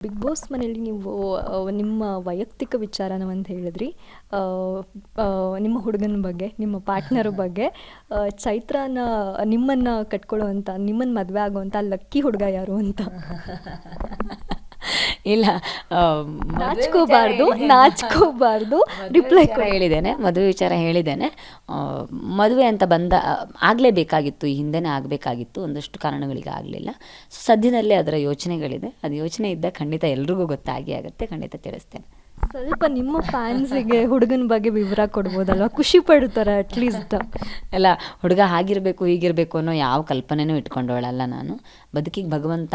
Big boss ಮನೆಯಲ್ಲಿ ನೀವು ನಿಮ್ಮ ವೈಯಕ್ತಿಕ ವಿಚಾರನ ಒಂದು ಹೇಳಿದ್ರಿ ನಿಮ್ಮ ಹುಡುಗನ ಬಗ್ಗೆ ನಿಮ್ಮ ಪಾರ್ಟ್ನರ್ ಬಗ್ಗೆ ಚೈತ್ರಾನ ನಿಮ್ಮನ್ನು ನಿಮ್ಮನ್ನ ಕಟ್ಕೊಳ್ಳುವಂತ ನಿಮ್ಮನ್ನು ಮದುವೆ ಅಂತ ಲಕ್ಕಿ ಹುಡುಗ ಯಾರು ಅಂತ? ಇಲ್ಲ ನಾಚ್ಕೋಬಾರ್ದು ನಾಚ್ಕೋಬಾರ್ದು. ರಿಪ್ಲೈ ಹೇಳಿದ್ದೇನೆ ಮದುವೆ ವಿಚಾರ ಹೇಳಿದ್ದೇನೆ. ಮದುವೆ ಅಂತ ಬಂದ ಆಗಲೇಬೇಕಾಗಿತ್ತು ಈ ಹಿಂದೆನೇ ಆಗಬೇಕಾಗಿತ್ತು ಒಂದಷ್ಟು ಕಾರಣಗಳಿಗೆ ಆಗಲಿಲ್ಲ. ಸದ್ಯದಲ್ಲೇ ಅದರ ಯೋಚನೆಗಳಿದೆ. ಅದು ಯೋಚನೆ ಇದ್ದ ಖಂಡಿತ ಎಲ್ರಿಗೂ ಗೊತ್ತಾಗಿ ಆಗುತ್ತೆ ಖಂಡಿತ ತಿಳಿಸ್ತೇನೆ. ಸ್ವಲ್ಪ ನಿಮ್ಮ ಫ್ಯಾನ್ಸಿಗೆ ಹುಡುಗನ ಬಗ್ಗೆ ವಿವರ ಕೊಡ್ಬೋದಲ್ವ? ಖುಷಿ ಪಡ್ತಾರೆ ಅಟ್ಲೀಸ್ಟ್ ಅಲ್ಲ ಹುಡುಗ ಆಗಿರಬೇಕು ಹೀಗಿರಬೇಕು ಅನ್ನೋ ಯಾವ ಕಲ್ಪನೆನೂ ಇಟ್ಕೊಂಡವಳಲ್ಲ ನಾನು. ಬದುಕಿಗೆ ಭಗವಂತ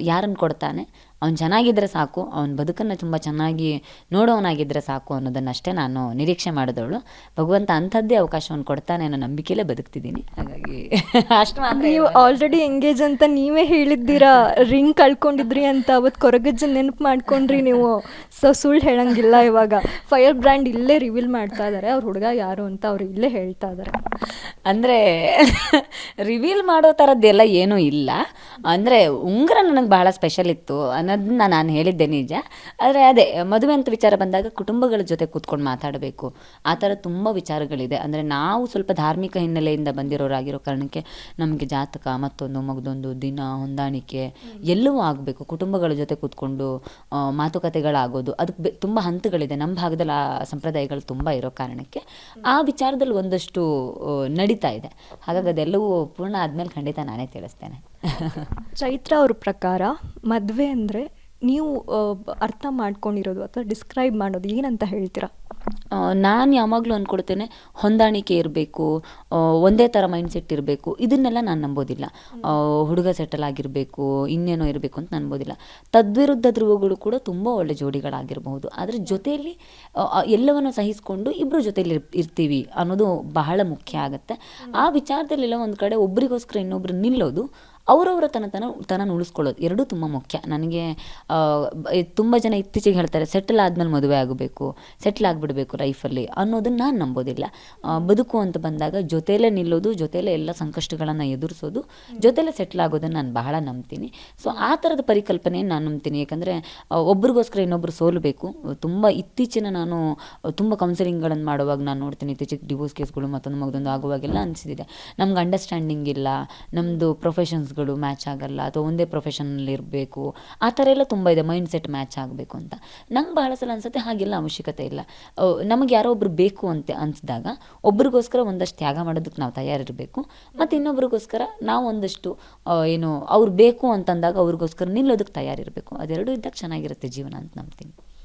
ಯಾರನ್ನು ಕೊಡ್ತಾನೆ? ಅವ್ನು ಚೆನ್ನಾಗಿದ್ದರೆ ಸಾಕು ಅವನ ಬದುಕನ್ನು ತುಂಬ ಚೆನ್ನಾಗಿ ನೋಡೋವನಾಗಿದ್ದರೆ ಸಾಕು ಅನ್ನೋದನ್ನಷ್ಟೇ ನಾನು ನಿರೀಕ್ಷೆ ಮಾಡಿದವಳು. ಭಗವಂತ ಅಂಥದ್ದೇ ಅವಕಾಶವನ್ನು ಕೊಡ್ತಾನೆ ಅನ್ನೋ ನಂಬಿಕೆಯಲ್ಲೇ ಬದುಕ್ತಿದ್ದೀನಿ. ಹಾಗಾಗಿ ಅಷ್ಟು ಮಾತ್ರ ನೀವು ಆಲ್ರೆಡಿ ಎಂಗೇಜ್ ಅಂತ ನೀವೇ ಹೇಳಿದ್ದೀರಾ? ರಿಂಗ್ ಕಳ್ಕೊಂಡಿದ್ರಿ ಅಂತ ಅವತ್ತು ಕೊರಗಜ್ಜ ನೆನಪು ಮಾಡ್ಕೊಂಡ್ರಿ ನೀವು. ಸೊ ಸುಳ್ಳು ಹೇಳಂಗಿಲ್ಲ ಇವಾಗ. ಫೈರ್ ಬ್ರ್ಯಾಂಡ್ ಇಲ್ಲೇ ರಿವೀಲ್ ಮಾಡ್ತಾ ಇದ್ದಾರೆ ಅವ್ರ ಹುಡುಗ ಯಾರು ಅಂತ ಅವ್ರು ಇಲ್ಲೇ ಹೇಳ್ತಾ ಇದ್ದಾರೆ ಅಂದರೆ ರಿವೀಲ್ ಮಾಡೋ ಥರದ್ದೆಲ್ಲ ಏನೂ ಇಲ್ಲ. ಅಂದರೆ ಉಂಗುರ ನನಗೆ ಬಹಳ ಸ್ಪೆಷಲ್ ಇತ್ತು ಅನ್ನೋದನ್ನ ನಾನು ಹೇಳಿದ್ದೆ ನಿಜ. ಆದರೆ ಅದೇ, ಮದುವೆ ಅಂತ ವಿಚಾರ ಬಂದಾಗ ಕುಟುಂಬಗಳ ಜೊತೆ ಕೂತ್ಕೊಂಡು ಮಾತಾಡಬೇಕು. ಆ ಥರ ತುಂಬ ವಿಚಾರಗಳಿದೆ. ಅಂದರೆ ನಾವು ಸ್ವಲ್ಪ ಧಾರ್ಮಿಕ ಹಿನ್ನೆಲೆಯಿಂದ ಬಂದಿರೋರಾಗಿರೋ ಕಾರಣಕ್ಕೆ ನಮಗೆ ಜಾತಕ ಮತ್ತೊಂದು, ಮಗದೊಂದು, ದಿನ, ಹೊಂದಾಣಿಕೆ ಎಲ್ಲವೂ ಆಗಬೇಕು. ಕುಟುಂಬಗಳ ಜೊತೆ ಕೂತ್ಕೊಂಡು ಮಾತುಕತೆಗಳಾಗೋದು ಅದಕ್ಕೆ ತುಂಬ ಹಂತಗಳಿದೆ. ನಮ್ಮ ಭಾಗದಲ್ಲಿ ಆ ಸಂಪ್ರದಾಯಗಳು ತುಂಬ ಇರೋ ಕಾರಣಕ್ಕೆ ಆ ವಿಚಾರದಲ್ಲಿ ಒಂದಷ್ಟು ನಡೀತಾ ಇದೆ. ಹಾಗಾಗಿ ಅದೆಲ್ಲವೂ ಪೂರ್ಣ ಆದಮೇಲೆ ಖಂಡಿತ ನಾನೇ ತಿಳಿಸ್ತೇನೆ. ಚೈತ್ರ ಅವ್ರ ಪ್ರಕಾರ ಮದುವೆ ಅಂದರೆ ನೀವು ಅರ್ಥ ಮಾಡ್ಕೊಂಡಿರೋದು ಅಥವಾ ಡಿಸ್ಕ್ರೈಬ್ ಮಾಡೋದು ಏನಂತ ಹೇಳ್ತೀರಾ? ನಾನು ಯಾವಾಗಲೂ ಅಂದ್ಕೊಡ್ತೇನೆ ಹೊಂದಾಣಿಕೆ ಇರಬೇಕು ಒಂದೇ ಥರ ಮೈಂಡ್ ಸೆಟ್ ಇರಬೇಕು. ಇದನ್ನೆಲ್ಲ ನಾನು ನಂಬೋದಿಲ್ಲ. ಹುಡುಗ ಸೆಟಲ್ ಆಗಿರಬೇಕು, ಇನ್ನೇನೋ ಇರಬೇಕು ಅಂತ ನಂಬೋದಿಲ್ಲ. ತದ್ವಿರುದ್ಧ ಧ್ರುವಗಳು ಕೂಡ ತುಂಬ ಒಳ್ಳೆ ಜೋಡಿಗಳಾಗಿರಬಹುದು. ಆದರೆ ಜೊತೆಯಲ್ಲಿ ಎಲ್ಲವನ್ನು ಸಹಿಸಿಕೊಂಡು ಇಬ್ಬರು ಜೊತೆಯಲ್ಲಿ ಇರ್ತೀವಿ ಅನ್ನೋದು ಬಹಳ ಮುಖ್ಯ ಆಗುತ್ತೆ. ಆ ವಿಚಾರದಲ್ಲೆಲ್ಲ ಒಂದು ಕಡೆ ಒಬ್ಬರಿಗೋಸ್ಕರ ಇನ್ನೊಬ್ರು ನಿಲ್ಲೋದು ಅವರವರ ತನತನ ತನ ಉಳಿಸ್ಕೊಳ್ಳೋದು. ಎರಡೂ ತುಂಬ ಮುಖ್ಯ. ನನಗೆ ತುಂಬ ಜನ ಇತ್ತೀಚೆಗೆ ಹೇಳ್ತಾರೆ, ಸೆಟಲ್ ಆದ್ಮೇಲೆ ಮದುವೆ ಆಗಬೇಕು, ಸೆಟ್ಲ್ ಆಗಿಬಿಡಬೇಕು ಲೈಫಲ್ಲಿ ಅನ್ನೋದನ್ನು ನಾನು ನಂಬೋದಿಲ್ಲ. ಬದುಕು ಅಂತ ಬಂದಾಗ ಜೊತೆಯಲ್ಲೇ ನಿಲ್ಲೋದು ಜೊತೆಯಲ್ಲೇ ಎಲ್ಲ ಸಂಕಷ್ಟಗಳನ್ನು ಎದುರಿಸೋದು, ಜೊತೆಲೇ ಸೆಟ್ಲ್ ಆಗೋದನ್ನು ನಾನು ಬಹಳ ನಂಬ್ತೀನಿ. ಸೊ, ಆ ಥರದ ಪರಿಕಲ್ಪನೆಯನ್ನು ನಾನು ನಂಬ್ತೀನಿ. ಯಾಕಂದರೆ ಒಬ್ರಿಗೋಸ್ಕರ ಇನ್ನೊಬ್ರು ಸೋಲಬೇಕು. ತುಂಬ ಇತ್ತೀಚಿನ ನಾನು, ತುಂಬ ಕೌನ್ಸಿಲಿಂಗ್ಗಳನ್ನು ಮಾಡುವಾಗ ನಾನು ನೋಡ್ತೀನಿ, ಇತ್ತೀಚೆಗೆ ಡಿವೋರ್ಸ್ ಕೇಸ್ಗಳು ಮತ್ತೊಂದು ಮಗದೊಂದು ಆಗುವಾಗೆಲ್ಲ ಅನಿಸಿದೆ ನಮ್ಗೆ ಅಂಡರ್ಸ್ಟ್ಯಾಂಡಿಂಗ್ ಇಲ್ಲ ನಮ್ಮದು ಪ್ರೊಫೆಷನ್ಸ್ಗಳು ಮ್ಯಾಚ್ ಆಗಲ್ಲ, ಅಥವಾ ಒಂದೇ ಪ್ರೊಫೆಷನಲ್ಲಿ ಇರಬೇಕು, ಆ ಥರ ಎಲ್ಲ ತುಂಬ ಇದೆ ಮೈಂಡ್ ಸೆಟ್ ಮ್ಯಾಚ್ ಆಗಬೇಕು ಅಂತ. ನಂಗೆ ಬಹಳ ಸಲ ಅನ್ಸುತ್ತೆ, ಹಾಗೆಲ್ಲ ಅವಶ್ಯಕತೆ ಇಲ್ಲ. ನಮಗೆ ಯಾರೋ ಒಬ್ರು ಬೇಕು ಅಂತ ಅನಿಸಿದಾಗ, ಒಬ್ರಿಗೋಸ್ಕರ ಒಂದಷ್ಟು ತ್ಯಾಗ ಮಾಡೋದಕ್ಕೆ ನಾವು ತಯಾರಿರಬೇಕು, ಮತ್ತು ಇನ್ನೊಬ್ರಿಗೋಸ್ಕರ ನಾವು ಒಂದಷ್ಟು ಏನು, ಅವ್ರು ಬೇಕು ಅಂತಂದಾಗ ಅವ್ರಿಗೋಸ್ಕರ ನಿಲ್ಲೋದಕ್ಕೆ ತಯಾರಿರಬೇಕು. ಅದೆರಡೂ ಇದ್ದಾಗ ಚೆನ್ನಾಗಿರುತ್ತೆ ಜೀವನ ಅಂತ ನಂಬ್ತೀನಿ.